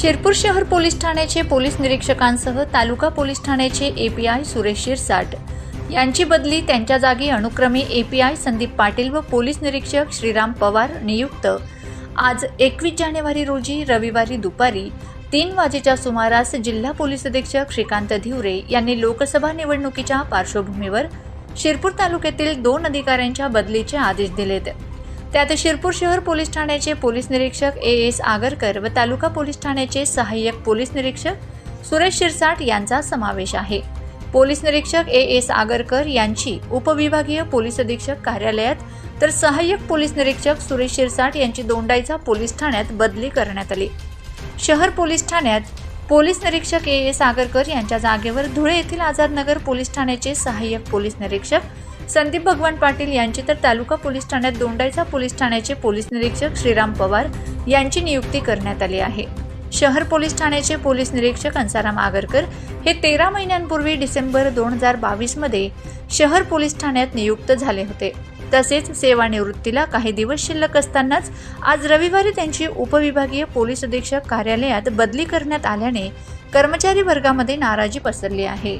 शिरपूर शहर पोलीस ठाण्याचे पोलीस निरीक्षकांसह तालुका पोलीस ठाण्याचे एपीआय सुरेश शिरसाट. यांची बदली त्यांच्या जागी अनुक्रमे एपीआय संदीप पाटील व पोलीस निरीक्षक श्रीराम पवार नियुक्त. आज एकवीस जानेवारी रोजी रविवारी दुपारी तीन वाजेच्या सुमारास जिल्हा पोलीस अधीक्षक श्रीकांत धिवरे यांनी लोकसभा निवडणुकीच्या पार्श्वभूमीवर शिरपूर तालुक्यातील दोन अधिकाऱ्यांच्या बदलीचे आदेश दिलेत. त्यात शिरपूर शहर पोलीस ठाण्याचे पोलीस निरीक्षक ए एस आगरकर व तालुका पोलीस ठाण्याचे सहाय्यक पोलीस निरीक्षक सुरेश शिरसाट यांचा समावेश आहे. पोलीस निरीक्षक ए एस आगरकर यांची उपविभागीय पोलीस अधीक्षक कार्यालयात तर सहाय्यक पोलीस निरीक्षक सुरेश शिरसाट यांची दोंडाईचा पोलीस ठाण्यात बदली करण्यात आली. शहर पोलीस ठाण्यात पोलीस निरीक्षक ए एस आगरकर यांच्या जागेवर धुळे येथील आझादनगर पोलीस ठाण्याचे सहाय्यक पोलीस निरीक्षक संदीप भगवान पाटील यांची तर तालुका पोलीस ठाण्यात दोंडाईचा पोलीस ठाण्याचे पोलीस निरीक्षक श्रीराम पवार यांची नियुक्ती करण्यात आली आहे. शहर पोलीस ठाण्याचे पोलीस निरीक्षक अंसाराम आगरकर हे तेरा महिन्यांपूर्वी डिसेंबर दोन हजार बावीसमध्ये शहर पोलीस ठाण्यात नियुक्त झाले होते. तसेच सेवानिवृत्तीला काही दिवस शिल्लक असतानाच आज रविवारी त्यांची उपविभागीय पोलीस अधीक्षक कार्यालयात बदली करण्यात आल्याने कर्मचारी वर्गामध्ये नाराजी पसरली आहे.